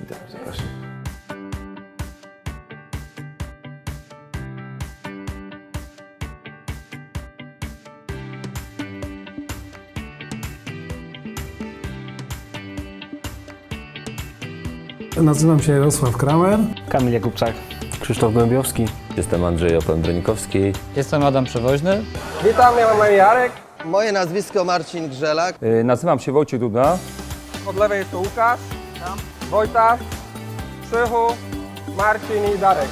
Witam, zapraszam. Nazywam się Jarosław Kramer. Kamil Jakubczak, Krzysztof Głębiowski. Jestem Andrzej Open-Bronikowski. Jestem Adam Przewoźny. Witam, ja mam Jarek. Moje nazwisko Marcin Grzelak. Y, Nazywam się Wojciech Duda. Od lewej jest to Łukasz, Wojtas, Krzychu, Marcin i Darek.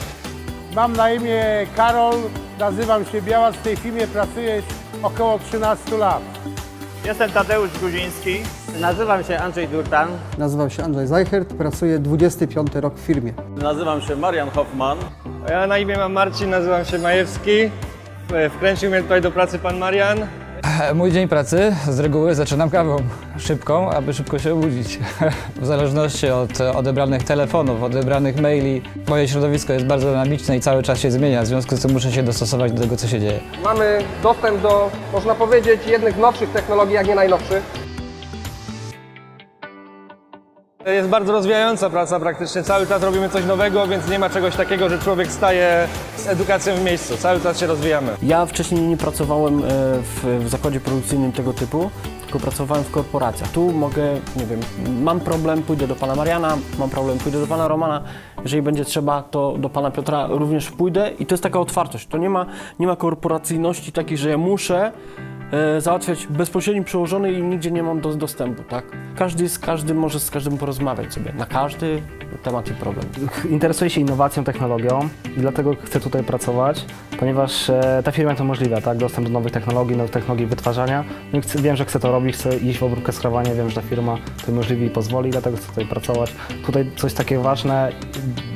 Mam na imię Karol, nazywam się Białas, w tej firmie pracuję około 13 lat. Jestem Tadeusz Guziński. Nazywam się Andrzej Durtan. Nazywam się Andrzej Zajchert, pracuję 25 rok w firmie. Nazywam się Marian Hoffman. Ja na imię mam Marcin, nazywam się Majewski. E, Wkręcił mnie tutaj do pracy pan Marian. Mój dzień pracy z reguły zaczynam kawą szybką, aby szybko się obudzić. w zależności od odebranych telefonów, odebranych maili. Moje środowisko jest bardzo dynamiczne i cały czas się zmienia, w związku z tym muszę się dostosować do tego, co się dzieje. Mamy dostęp do, można powiedzieć, jednych nowszych technologii, jak nie najnowszych. Jest bardzo rozwijająca praca praktycznie. Cały czas robimy coś nowego, więc nie ma czegoś takiego, że człowiek staje z edukacją w miejscu. Cały czas się rozwijamy. Ja wcześniej nie pracowałem e, w, w zakładzie produkcyjnym tego typu, tylko pracowałem w korporacjach. Tu mogę, nie wiem, mam problem, pójdę do pana Mariana, mam problem, pójdę do pana Romana. Jeżeli będzie trzeba, to do pana Piotra również pójdę i to jest taka otwartość. To nie ma, nie ma korporacyjności takiej, że ja muszę e, załatwiać bezpośredni przełożony i nigdzie nie mam do, dostępu, tak? Każdy z każdym może z każdym porozmawiać sobie na każdy temat i problem. Interesuję się innowacją, technologią i dlatego chcę tutaj pracować, ponieważ e, ta firma to umożliwia, tak? Dostęp do nowych technologii, nowych technologii wytwarzania. No i chcę, wiem, że chcę to robić, chcę iść w obróbkę skrowania, wiem, że ta firma to umożliwi i pozwoli, dlatego chcę tutaj pracować. Tutaj coś takiego ważne,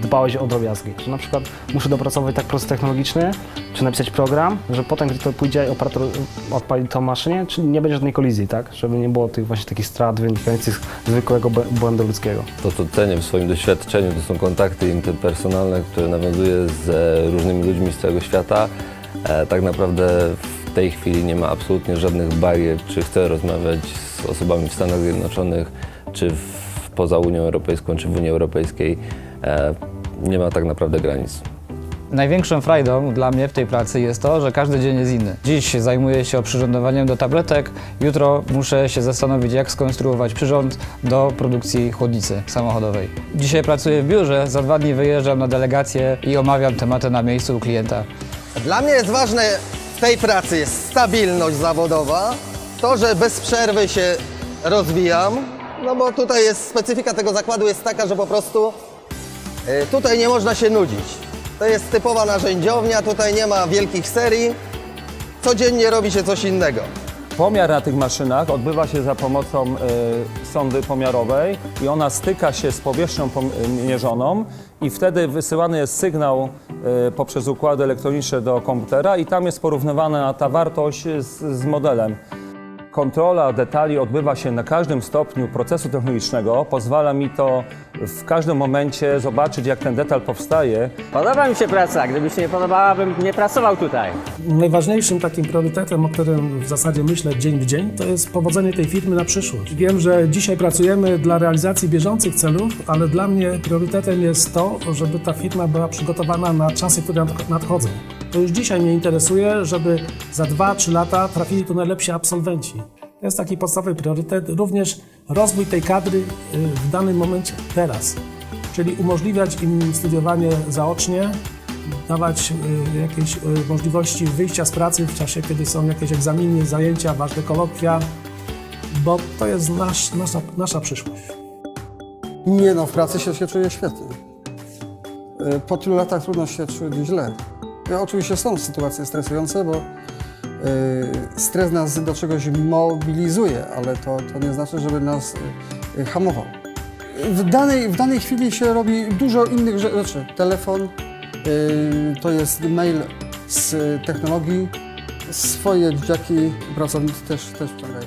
dbałość o drobiazgi. Że na przykład muszę dopracować tak proces technologiczny, czy napisać program, że potem, gdy to pójdzie operator odpali tą maszynie, czyli nie będzie żadnej kolizji, tak? Żeby nie było tych właśnie takich strat wynikających z zwykłego bł- błędu ludzkiego. To, co cenię w swoim doświadczeniu, to są kontakty interpersonalne, które nawiązuję z różnymi ludźmi z całego świata. E, tak naprawdę w tej chwili nie ma absolutnie żadnych barier, czy chcę rozmawiać z osobami w Stanach Zjednoczonych, czy w, poza Unią Europejską, czy w Unii Europejskiej. E, nie ma tak naprawdę granic. Największą frajdą dla mnie w tej pracy jest to, że każdy dzień jest inny. Dziś zajmuję się oprzyrządowaniem do tabletek, jutro muszę się zastanowić, jak skonstruować przyrząd do produkcji chłodnicy samochodowej. Dzisiaj pracuję w biurze, za dwa dni wyjeżdżam na delegację i omawiam tematy na miejscu u klienta. Dla mnie jest ważne w tej pracy jest stabilność zawodowa, to, że bez przerwy się rozwijam, no bo tutaj jest specyfika tego zakładu jest taka, że po prostu y, tutaj nie można się nudzić. To jest typowa narzędziownia, tutaj nie ma wielkich serii, codziennie robi się coś innego. Pomiar na tych maszynach odbywa się za pomocą y, sondy pomiarowej i ona styka się z powierzchnią mierzoną i wtedy wysyłany jest sygnał y, poprzez układy elektroniczne do komputera i tam jest porównywana ta wartość z, z modelem. Kontrola detali odbywa się na każdym stopniu procesu technologicznego. Pozwala mi to w każdym momencie zobaczyć, jak ten detal powstaje Podoba mi się praca, gdyby się nie podobała, bym nie pracował tutaj. Najważniejszym takim priorytetem, o którym w zasadzie myślę dzień w dzień, to jest powodzenie tej firmy na przyszłość. Wiem, że dzisiaj pracujemy dla realizacji bieżących celów, ale dla mnie priorytetem jest to, żeby ta firma była przygotowana na czasy, które nadch- nadchodzą. To już dzisiaj mnie interesuje, żeby za 2-3 lata trafili tu najlepsi absolwenci. To jest taki podstawowy priorytet, również rozwój tej kadry y, w danym momencie, teraz. Czyli umożliwiać im studiowanie zaocznie, dawać y, jakieś y, możliwości wyjścia z pracy w czasie, kiedy są jakieś egzaminy, zajęcia, ważne kolokwia, bo to jest nasz, nasza, nasza przyszłość. Nie no, w pracy się, się czuję świetnie. Po tylu latach trudno się czuć źle. Ja, oczywiście są sytuacje stresujące, bo y, stres nas do czegoś mobilizuje, ale to, to nie znaczy, żeby nas y, hamował. W danej, w danej chwili się robi dużo innych rze- rzeczy. Telefon, y, to jest mail z technologii, swoje dzieciaki pracownicy też, też wciągają.